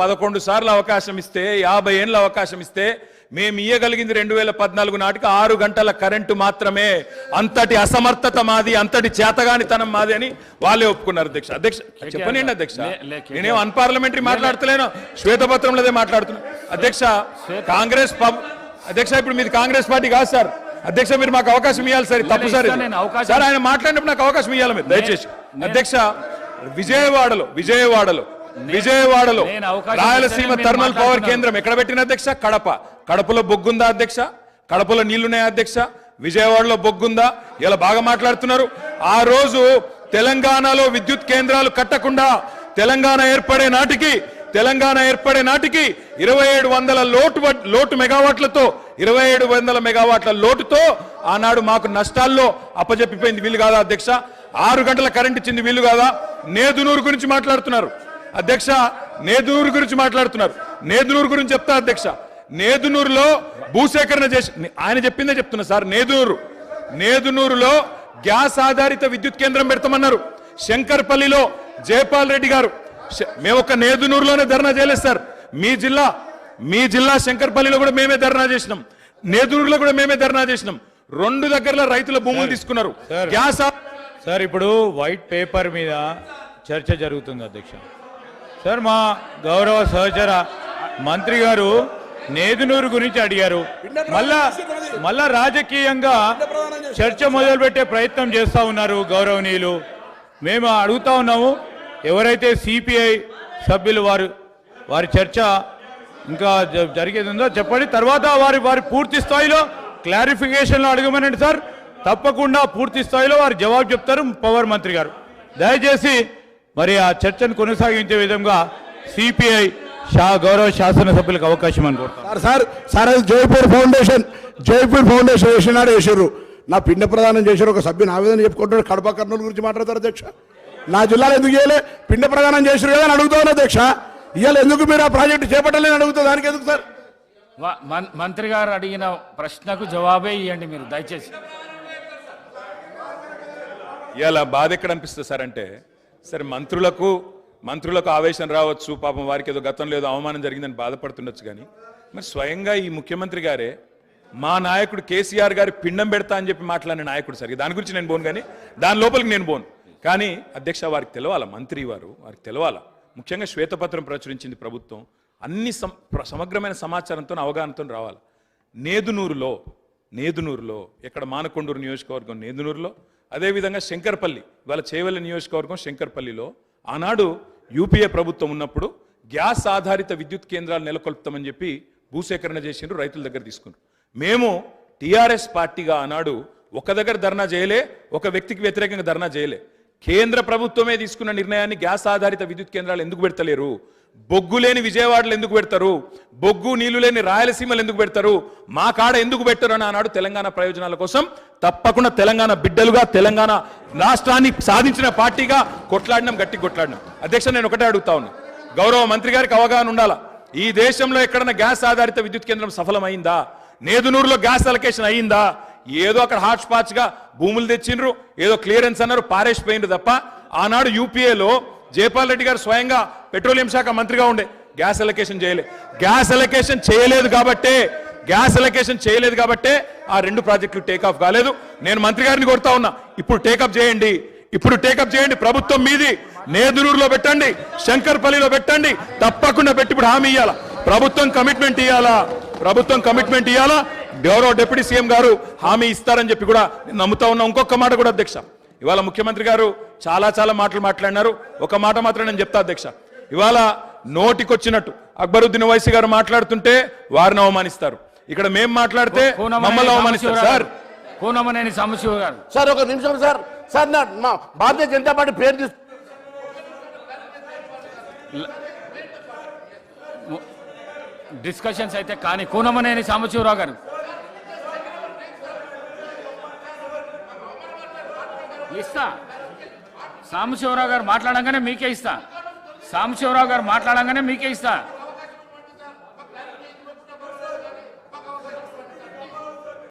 పదకొండు సార్లు అవకాశం ఇస్తే యాభై ఏళ్ళ అవకాశం ఇస్తే మేము ఇయ్యగలిగింది రెండు వేల పద్నాలుగు నాటికి ఆరు గంటల కరెంటు మాత్రమే. అంతటి అసమర్థత మాది అంతటి చేతగానితనం మాది అని వాళ్ళే ఒప్పుకున్నారు అధ్యక్ష. అధ్యక్ష చెప్పనండి అధ్యక్ష. నేనేం అన్పార్లమెంటరీ మాట్లాడతలేను శ్వేతపత్రంలోదే మాట్లాడుతున్నా. అధ్యక్ష కాంగ్రెస్ పబ్ అధ్యక్ష ఇప్పుడు మీది కాంగ్రెస్ పార్టీ కాదు సార్. అధ్యక్ష మీరు మాకు అవకాశం ఇవ్వాలి సార్ తప్పు సార్. సార్ ఆయన మాట్లాడినప్పుడు నాకు అవకాశం ఇవ్వాలి మీరు దయచేసి. అధ్యక్ష విజయవాడలో విజయవాడలో విజయవాడలో రాయలసీమ థర్మల్ పవర్. కేంద్రం ఎక్కడ పెట్టిన అధ్యక్ష? కడప. కడపలో బొగ్గుందా అధ్యక్ష? కడపలో నీళ్ళున్నాయా అధ్యక్ష? విజయవాడలో బొగ్గుందా? ఇలా బాగా మాట్లాడుతున్నారు. ఆ రోజు తెలంగాణలో విద్యుత్ కేంద్రాలు కట్టకుండా తెలంగాణ ఏర్పడే నాటికి తెలంగాణ ఏర్పడే నాటికి ఇరవై ఏడు వందల లోటు లోటు మెగావాట్లతో ఇరవై ఏడు వందల మెగావాట్ల లోటుతో ఆనాడు మాకు నష్టాల్లో అప్పజెప్పిపోయింది వీలు కాదా అధ్యక్ష? ఆరు గంటల కరెంట్ ఇచ్చింది వీలు కాదా? నేదునూరు గురించి మాట్లాడుతున్నారు. అధ్యక్ష నేదునూరు గురించి మాట్లాడుతున్నారు. నేదునూరు గురించి చెప్తా అధ్యక్ష. నేదునూరులో భూసేకరణ చేసి ఆయన చెప్పిందే చెప్తున్నా సార్ నేదునూరు. నేదునూరులో గ్యాస్ ఆధారిత విద్యుత్ కేంద్రం పెడతామన్నారు. శంకర్పల్లిలో జయపాల్ రెడ్డి గారు. మేము ఒక నేదునూరులోనే ధర్నా చేయలేదు సార్. మీ జిల్లా మీ జిల్లా శంకర్పల్లిలో కూడా మేమే ధర్నా చేసినాం. నేదునూరులో కూడా మేమే ధర్నా చేసినాం. రెండు దగ్గరలో రైతుల భూములు తీసుకున్నారు. గ్యాస్ సార్ ఇప్పుడు వైట్ పేపర్ మీద చర్చ జరుగుతుంది అధ్యక్ష. సార్ మా గౌరవ సహచర మంత్రి గారు నేదునూరు గురించి అడిగారు. మళ్ళా మళ్ళా రాజకీయంగా చర్చ మొదలుపెట్టే ప్రయత్నం చేస్తా ఉన్నారు గౌరవనీయులు. మేము అడుగుతా ఉన్నాము ఎవరైతే సిపిఐ సభ్యులు వారు వారి చర్చ ఇంకా జరిగేది ఉందో చెప్పండి. తర్వాత వారి వారి పూర్తి స్థాయిలో క్లారిఫికేషన్లో అడగమనండి సార్. తప్పకుండా పూర్తి స్థాయిలో వారు జవాబు చెప్తారు పవర్ మంత్రి గారు. దయచేసి మరి ఆ చర్చను కొనసాగించే విధంగా సిపిఐ షా గౌరవ శాసనసభ్యులకు అవకాశం అని కోరుతాను సార్ సార్ సార్ అది జైపూర్ ఫౌండేషన్ జైపూర్ ఫౌండేషన్ వేసినాడు వేసారు నా పిండ ప్రదానం చేశారు ఒక సభ్యుని ఆవేదన చెప్పుకుంటాడు కడప కర్నూలు గురించి మాట్లాడతారు అధ్యక్ష. నా జిల్లాలో ఎందుకు చేయలే పిండ ప్రదానం చేశారు కదా అని అడుగుతాను అధ్యక్ష. ఇవాళ ఎందుకు మీరు ఆ ప్రాజెక్టు చేపట్టలేని అడుగుతా దానికి ఎందుకు సార్? మంత్రి గారు అడిగిన ప్రశ్నకు జవాబే ఇవ్వండి మీరు దయచేసి. ఇలా బాధ ఎక్కడ అనిపిస్తుంది సార్ అంటే సరే మంత్రులకు మంత్రులకు ఆవేశం రావచ్చు. పాపం వారికి ఏదో గతంలో ఏదో అవమానం జరిగిందని బాధపడుతుండొచ్చు కానీ మరి స్వయంగా ఈ ముఖ్యమంత్రి గారే మా నాయకుడు కేసీఆర్ గారి పిండం పెడతా అని చెప్పి మాట్లాడిన నాయకుడు సరే దాని గురించి నేను పోను కానీ దాని లోపలికి నేను పోను కానీ అధ్యక్ష వారికి తెలవాల? మంత్రి వారు వారికి తెలవాల? ముఖ్యంగా శ్వేతపత్రం ప్రచురించింది ప్రభుత్వం. అన్ని సం- సమగ్రమైన సమాచారంతో అవగాహనతో రావాలి? నేదునూరులో నేదునూరులో ఇక్కడ మానకొండూరు నియోజకవర్గం నేదునూరులో అదేవిధంగా శంకర్పల్లి ఇవాళ చేవెళ్ళ నియోజకవర్గం శంకర్పల్లిలో ఆనాడు యూపీఏ ప్రభుత్వం ఉన్నప్పుడు గ్యాస్ ఆధారిత విద్యుత్ కేంద్రాలు నెలకొల్పుతామని చెప్పి భూసేకరణ చేసిండ్రు రైతుల దగ్గర తీసుకున్నారు. మేము టీఆర్ఎస్ పార్టీగా ఆనాడు ఒక దగ్గర ధర్నా చేయలే ఒక వ్యక్తికి వ్యతిరేకంగా ధర్నా చేయలే. కేంద్ర ప్రభుత్వమే తీసుకున్న నిర్ణయాన్ని గ్యాస్ ఆధారిత విద్యుత్ కేంద్రాలు ఎందుకు పెడతలేరు? బొగ్గు లేని విజయవాడలు ఎందుకు పెడతారు? బొగ్గు నీళ్ళు లేని రాయలసీమలు ఎందుకు పెడతారు? మా కాడ ఎందుకు పెట్టరు అని ఆనాడు తెలంగాణ ప్రయోజనాల కోసం తప్పకుండా తెలంగాణ బిడ్డలుగా తెలంగాణ రాష్ట్రాన్ని సాధించిన పార్టీగా కొట్లాడినాం గట్టి కొట్లాడినాం. అధ్యక్ష నేను ఒకటే అడుగుతా ఉన్నా. గౌరవ మంత్రి గారికి అవగాహన ఉండాలా? ఈ దేశంలో ఎక్కడన్నా గ్యాస్ ఆధారిత విద్యుత్ కేంద్రం సఫలమైందా? నేదునూరులో గ్యాస్ అలొకేషన్ అయ్యిందా ఏదో అక్కడ హాట్స్పాట్స్గా భూములు తెచ్చిండ్రు ఏదో క్లియరెన్స్ అన్నారు పారేసిపోయిండ్రు తప్ప ఆనాడు యూపీఏలో జయపాల్ రెడ్డి గారు స్వయంగా పెట్రోలియం శాఖ మంత్రిగా ఉండే. గ్యాస్ అలొకేషన్ చేయలే. గ్యాస్ అలొకేషన్ చేయలేదు కాబట్టే గ్యాస్ అలొకేషన్ చేయలేదు కాబట్టే ఆ రెండు ప్రాజెక్టులు టేకాఫ్ కాలేదు. నేను మంత్రి గారిని కొడతా ఉన్నా ఇప్పుడు టేకప్ చేయండి. ఇప్పుడు టేకప్ చేయండి ప్రభుత్వం మీది. నేదునూరులో పెట్టండి శంకర్పల్లిలో పెట్టండి. తప్పకుండా పెట్టి ఇప్పుడు హామీ ఇవ్వాలా ప్రభుత్వం కమిట్మెంట్ ఇవ్వాలా ప్రభుత్వం కమిట్మెంట్ ఇవ్వాలా గౌరవ డిప్యూటీ సీఎం గారు హామీ ఇస్తారని చెప్పి కూడా నేను నమ్ముతా ఉన్నా. ఇంకొక మాట కూడా అధ్యక్ష. ఇవాళ ముఖ్యమంత్రి గారు చాలా చాలా మాటలు మాట్లాడినారు. ఒక మాట మాత్రం నేను చెప్తా అధ్యక్ష. ఇవాళ నోటికొచ్చినట్టు అక్బరుద్దీన్ వైసీ గారు మాట్లాడుతుంటే వారిని అవమానిస్తారు. ఇక్కడ మేం మాట్లాడితే మమ్మల్ని అవమానిస్తారు. సార్. కూనమనేని సాంబశివ గారు. సార్ ఒక నిమిషం సార్. సార్ నా భారతీయ జనతా పార్టీ పేరు తీసు డిస్కషన్స్ అయితే కానీ కూనమనేని సాంబశివరావు గారు. ఇస్తా. సాంబశివరావు గారు మాట్లాడంగానే మీకే ఇస్తా. సాంబశివరావు గారు మాట్లాడంగానే మీకే ఇస్తా.